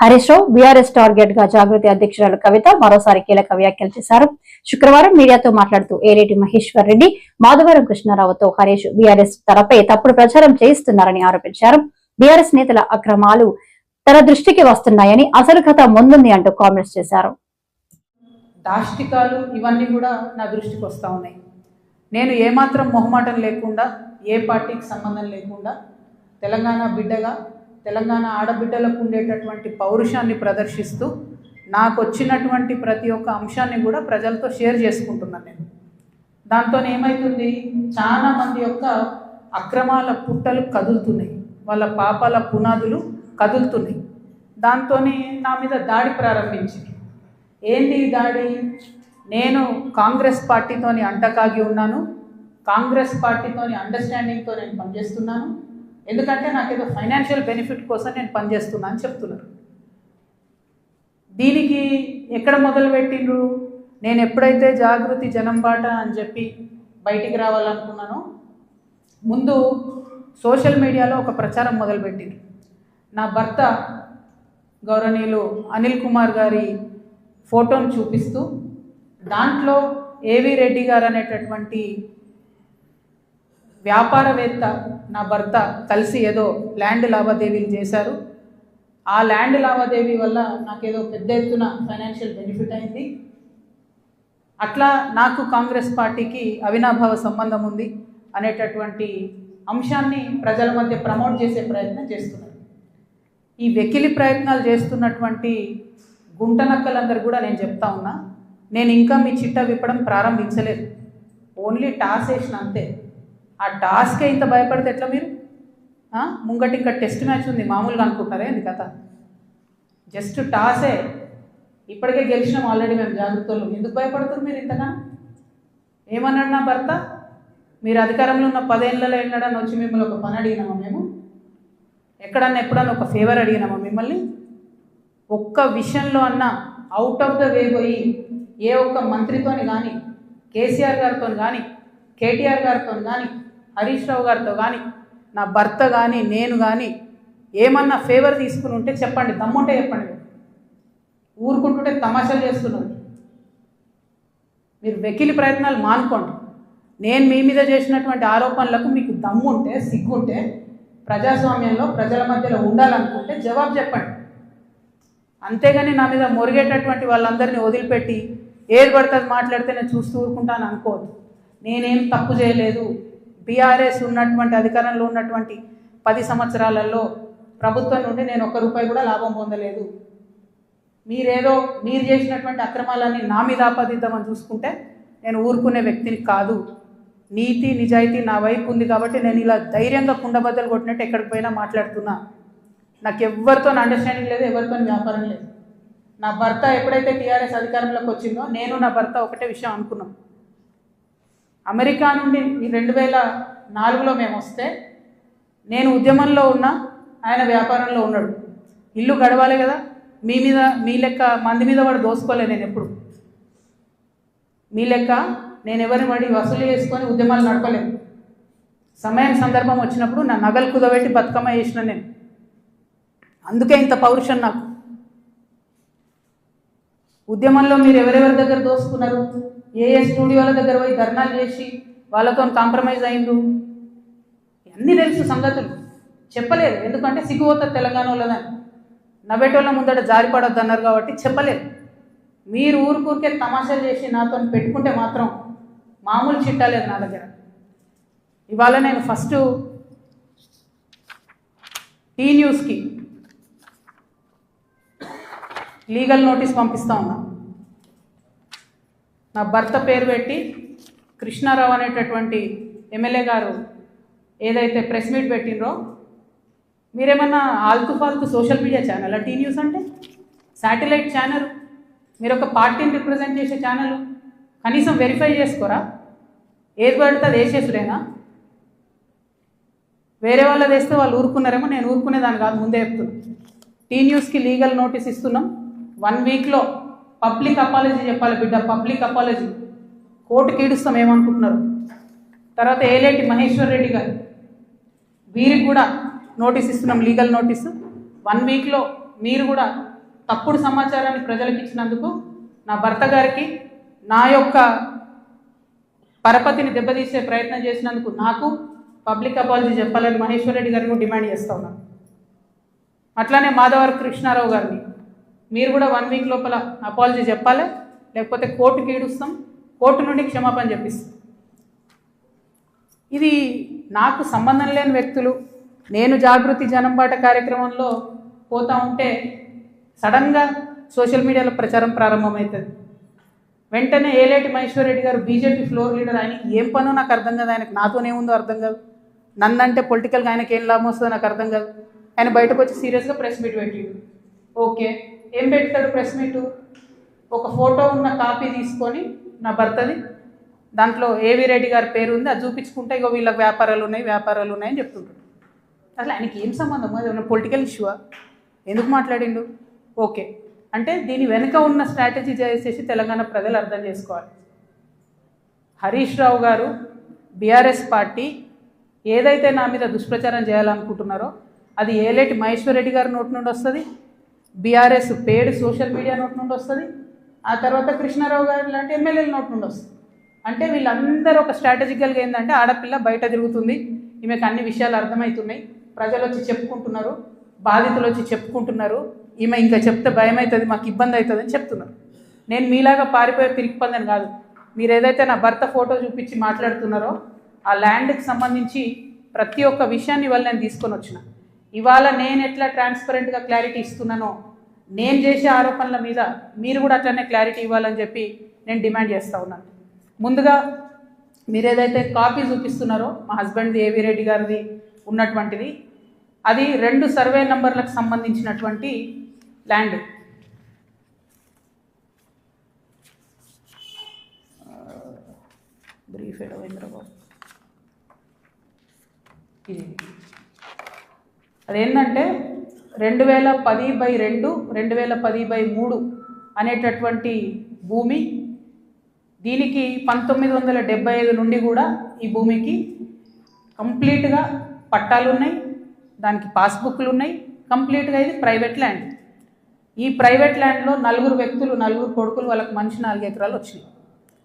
Harish Rao BRS టార్గెట్గా జాగృతి అధ్యక్షురాలు కవిత మరోసారి కీలక వ్యాఖ్యలు చేశారు. శుక్రవారం మీడియాతో మాట్లాడుతూ ఏరేటి మహేశ్వర్ రెడ్డి మాధవరం కృష్ణారావుతో హరీష్ బీఆర్ఎస్ తనపై తప్పుడు ప్రచారం చేయిస్తున్నారని ఆరోపించారు. బీఆర్ఎస్ నేతల అక్రమాలు తన దృష్టికి వస్తున్నాయని అసలు కథ ముందుంది అంటూ కామెంట్స్ చేశారు. దాష్టికాలు ఇవన్నీ కూడా నా దృష్టికి వస్తూ ఉన్నాయి. నేను ఏమాత్రం మొహమాటం లేకుండా ఏ పార్టీకి సంబంధం లేకుండా తెలంగాణ బిడ్డగా తెలంగాణ ఆడబిడ్డలకు ఉండేటటువంటి పౌరుషాన్ని ప్రదర్శిస్తూ నాకు వచ్చినటువంటి ప్రతి ఒక్క అంశాన్ని కూడా ప్రజలతో షేర్ చేసుకుంటున్నాను నేను. దాంతో ఏమవుతుంది చాలా మంది యొక్క అక్రమాల పుట్టలు కదులుతున్నాయి. వాళ్ళ పాపాల పునాదులు కదులుతున్నాయి. దాంతో నా మీద దాడి ప్రారంభించింది. ఏంది ఈ దాడి? నేను కాంగ్రెస్ పార్టీతోని అంటకాగి ఉన్నాను. కాంగ్రెస్ పార్టీతోని అండర్స్టాండింగ్తో నేను పనిచేస్తున్నాను. ఎందుకంటే నాకు ఏదో ఫైనాన్షియల్ బెనిఫిట్ కోసం నేను పనిచేస్తున్నా అని చెప్తున్నారు. దీనికి ఎక్కడ మొదలు పెట్టిండ్రు నేను ఎప్పుడైతే జాగృతి జనం బాట అని చెప్పి బయటికి రావాలనుకున్నానో ముందు సోషల్ మీడియాలో ఒక ప్రచారం మొదలుపెట్టిండ్రు. నా భర్త గౌరవనీయులు అనిల్ కుమార్ గారి ఫోటోను చూపిస్తూ దాంట్లో ఏవి రెడ్డి గారు అనేటటువంటి వ్యాపారవేత్త నా భర్త కలిసి ఏదో ల్యాండ్ లావాదేవీలు చేశారు. ఆ ల్యాండ్ లావాదేవీ వల్ల నాకేదో పెద్ద ఎత్తున ఫైనాన్షియల్ బెనిఫిట్ అయింది. అట్లా నాకు కాంగ్రెస్ పార్టీకి అవినాభావ సంబంధం ఉంది అనేటటువంటి అంశాన్ని ప్రజల మధ్య ప్రమోట్ చేసే ప్రయత్నం చేస్తున్నారు. ఈ వెకిలి ప్రయత్నాలు చేస్తున్నటువంటి గుంటనక్కలందరూ కూడా నేను చెప్తా ఉన్నా నేను ఇంకా మీ చిట్ట విప్పడం ప్రారంభించలేదు. ఓన్లీ టాస్ వేసిన అంతే. ఆ టాస్కే ఇంత భయపడితే ఎట్లా మీరు? ముంగటి ఇంకా టెస్ట్ మ్యాచ్ ఉంది మామూలుగా అనుకుంటారే ఇది కథ? జస్ట్ టాసే ఇప్పటికే గెలిచినాం ఆల్రెడీ మేము జాగ్రత్తలు. ఎందుకు భయపడుతున్నారు మీరు ఇంతగా? ఏమన్నాడు నా భర్త? మీరు అధికారంలో ఉన్న పదేళ్ళలో ఎన్నడన్నా వచ్చి మిమ్మల్ని ఒక పని అడిగినామా మేము? ఎక్కడన్నా ఎప్పుడన్నా ఒక ఫేవర్ అడిగినామా మిమ్మల్ని? ఒక్క విషయంలో అన్న అవుట్ ఆఫ్ ద వే పోయి ఏ ఒక్క మంత్రితోని కానీ కేసీఆర్ గారితో కానీ కేటీఆర్ గారితో కానీ హరీష్ రావు గారితో కానీ నా భర్త కానీ నేను కానీ ఏమన్నా ఫేవర్ తీసుకుని ఉంటే చెప్పండి దమ్ముంటే చెప్పండి. ఊరుకుంటుంటే తమాషాలు చేస్తున్నారు. మీరు వెకిలి ప్రయత్నాలు మానుకోండి. నేను మీ మీద చేసినటువంటి ఆరోపణలకు మీకు దమ్ముంటే సిగ్గుంటే ప్రజాస్వామ్యంలో ప్రజల మధ్యలో ఉండాలనుకుంటే జవాబు చెప్పండి. అంతేగాని నా మీద మొరిగేటటువంటి వాళ్ళందరినీ వదిలిపెట్టి ఏది పడితే అది మాట్లాడితే నేను చూస్తూ ఊరుకుంటాను అనుకోవద్దు. నేనేం తప్పు చేయలేదు బీఆర్ఎస్ ఉన్నటువంటి అధికారంలో ఉన్నటువంటి పది సంవత్సరాలలో ప్రభుత్వం నుండి నేను ఒక్క రూపాయి కూడా లాభం పొందలేదు. మీరేదో మీరు చేసినటువంటి అక్రమాలన్నీ నా మీద ఆపాదిద్దామని చూసుకుంటే నేను ఊరుకునే వ్యక్తిని కాదు. నీతి నిజాయితీ నా వైపు ఉంది కాబట్టి నేను ఇలా ధైర్యంగా కుండబద్దలు కొట్టినట్టు ఎక్కడికి పోయినా మాట్లాడుతున్నా. నాకు ఎవరితో అండర్స్టాండింగ్ లేదు ఎవరితో వ్యాపారం లేదు. నా భర్త ఎప్పుడైతే టీఆర్ఎస్ అధికారంలోకి వచ్చిందో నేను నా భర్త ఒకటే విషయం అనుకున్నాం. అమెరికా నుండి ఈ రెండు వేల నాలుగులో మేము వస్తే నేను ఉద్యమంలో ఉన్నా ఆయన వ్యాపారంలో ఉన్నాడు. ఇల్లు గడవాలి కదా. మీ మీద మీ లెక్క మంది మీద వాడు దోసుకోలే నేను ఎప్పుడు. మీ లెక్క నేను ఎవరిని వాడి వసూలు చేసుకొని ఉద్యమాలు నడపలేను. సమయం సందర్భం వచ్చినప్పుడు నా నగలు కుదబెట్టి బతుకమ్మ చేసిన నేను. అందుకే ఇంత పౌరుషం నాకు. ఉద్యమంలో మీరు ఎవరెవరి దగ్గర దోసుకున్నారు? ఏ ఏ స్టూడియోల దగ్గర పోయి ధర్నాలు చేసి వాళ్ళతో కాంప్రమైజ్ అయిండు అన్నీ తెలుసు సంగతులు. చెప్పలేదు. ఎందుకంటే సిగ్గుపోతుంది తెలంగాణ వాళ్ళదని. నవ్వేటోళ్ళ ముందట జారిపడొద్దు అన్నారు కాబట్టి చెప్పలేదు. మీరు ఊరుకూరికే తమాషాలు చేసి నాతో పెట్టుకుంటే మాత్రం మామూలు చిట్టాలేదు నా దగ్గర. ఇవాళ నేను ఫస్ట్ టీ న్యూస్కి లీగల్ నోటీస్ పంపిస్తా ఉన్నా. నా భర్త పేరు పెట్టి కృష్ణారావు అనేటటువంటి ఎమ్మెల్యే గారు ఏదైతే ప్రెస్ మీట్ పెట్టినరో మీరేమన్నా ఆల్తు ఫాల్తు social media channel? T news అంటే? Satellite channel. మీరు ఒక పార్టీని రిప్రజెంట్ చేసే ఛానల్. కనీసం వెరిఫై చేసుకోరా? ఏది పడితే అది వేసేసుడేనా? వేరే వాళ్ళది వేస్తే వాళ్ళు ఊరుకున్నారేమో నేను ఊరుకునేదాన్ని కాదు ముందే చెప్తున్నాను టీ న్యూస్కి లీగల్ నోటీస్ ఇస్తున్నాం. వన్ వీక్లో పబ్లిక్ అపాలజీ చెప్పాలి బిడ్డ పబ్లిక్ అపాలజీ కోర్టుకి కీడుస్తాం ఏమనుకుంటున్నారు? తర్వాత ఏలేటి మహేశ్వర్ రెడ్డి గారు. వీరికి కూడా నోటీస్ ఇస్తున్నాం లీగల్ నోటీసు వన్ వీక్లో మీరు కూడా తప్పుడు సమాచారాన్ని ప్రజలకు ఇచ్చినందుకు నా భర్త గారికి నా యొక్క పరపతిని దెబ్బతీసే ప్రయత్నం చేసినందుకు నాకు పబ్లిక్ అపాలజీ చెప్పాలని మహేశ్వర్ రెడ్డి గారిని డిమాండ్ చేస్తా ఉన్నాను. అట్లానే మాధవర్ కృష్ణారావు గారిని. మీరు కూడా వన్ వీక్ లోపల అపాలజీ చెప్పాలి? లేకపోతే కోర్టుకి ఏడుస్తాం? కోర్టు నుండి క్షమాపణ చెప్పిస్తాం. ఇది నాకు సంబంధం లేని వ్యక్తులు నేను జాగృతి జనంబాట కార్యక్రమంలో పోతా ఉంటే సడన్గా సోషల్ మీడియాలో ప్రచారం ప్రారంభమవుతుంది. వెంటనే ఏలేటి మహేశ్వర్ రెడ్డి గారు బీజేపీ ఫ్లోర్ లీడర్ ఆయనకి ఏం పనో నాకు అర్థం కాదు. ఆయనకు నాతోనేముందో అర్థం కాదు. నన్నంటే పొలిటికల్గా ఆయనకి ఏం లాభం వస్తుందో నాకు అర్థం కాదు. ఆయన బయటకు వచ్చి సీరియస్గా ప్రెస్ మీట్ పెట్టిండు. ఓకే. ఏం పెడతాడు ప్రెస్ మీట్? ఒక ఫోటో ఉన్న కాపీ తీసుకొని నా భర్తది. దాంట్లో ఏవి రెడ్డి గారి పేరు ఉంది అది చూపించుకుంటే ఇక వీళ్ళకి వ్యాపారాలు ఉన్నాయి వ్యాపారాలు ఉన్నాయని చెప్తుంటాడు. అసలు ఆయనకి ఏం సంబంధం? అది ఏమన్నా పొలిటికల్ ఇష్యూవా ఎందుకు మాట్లాడిండు? ఓకే. అంటే దీని వెనుక ఉన్న స్ట్రాటజీ చేసేసి తెలంగాణ ప్రజలు అర్థం చేసుకోవాలి. హరీష్ రావు గారు బీఆర్ఎస్ పార్టీ ఏదైతే నా మీద దుష్ప్రచారం చేయాలనుకుంటున్నారో అది ఏలేటి మహేశ్వర్ రెడ్డి గారి నోటి నుండి వస్తుంది బీఆర్ఎస్ పేడ్ సోషల్ మీడియా నోటి నుండి వస్తుంది. ఆ తర్వాత కృష్ణారావు గారు లాంటి ఎమ్మెల్యేల నోటి నుండి వస్తుంది. అంటే వీళ్ళందరూ ఒక స్ట్రాటజికల్గా ఏంటంటే ఆడపిల్ల బయట తిరుగుతుంది. ఈమెకు అన్ని విషయాలు అర్థమవుతున్నాయి ప్రజలు వచ్చి చెప్పుకుంటున్నారు. బాధితులు వచ్చి చెప్పుకుంటున్నారు. ఈమె ఇంకా చెప్తే భయం అవుతుంది మాకు ఇబ్బంది అవుతుంది అని చెప్తున్నారు. నేను మీలాగా పారిపోయే పిరికి పొందని కాదు. మీరు ఏదైతే నా భర్త ఫోటో చూపించి మాట్లాడుతున్నారో ఆ ల్యాండ్కి సంబంధించి ప్రతి ఒక్క విషయాన్ని వాళ్ళు నేను తీసుకొని వచ్చిన. ఇవాళ నేను ఎట్లా ట్రాన్స్పరెంట్గా క్లారిటీ ఇస్తున్నానో నేను చేసే ఆరోపణల మీద మీరు కూడా అట్లనే క్లారిటీ ఇవ్వాలని చెప్పి నేను డిమాండ్ చేస్తూ ఉన్నాను ముందుగా మీరు ఏదైతే కాపీ చూపిస్తున్నారో మా హస్బెండ్ది ఏవి రెడ్డి గారిది ఉన్నటువంటిది అది రెండు సర్వే నంబర్లకు సంబంధించినటువంటి ల్యాండ్ బ్రీఫ్ ఎడవేంద్రబాబు ఇది. అదేంటంటే రెండు వేల పది బై రెండు రెండు వేల పది బై మూడు అనేటటువంటి భూమి దీనికి పంతొమ్మిది వందల డెబ్బై ఐదు నుండి కూడా ఈ భూమికి కంప్లీట్గా పట్టాలు ఉన్నాయి దానికి పాస్బుక్లు ఉన్నాయి కంప్లీట్గా ఇది ప్రైవేట్ ల్యాండ్. ఈ ప్రైవేట్ ల్యాండ్లో నలుగురు వ్యక్తులు నలుగురు కొడుకులు వాళ్ళకి మంచి నాలుగు ఎకరాలు వచ్చినాయి.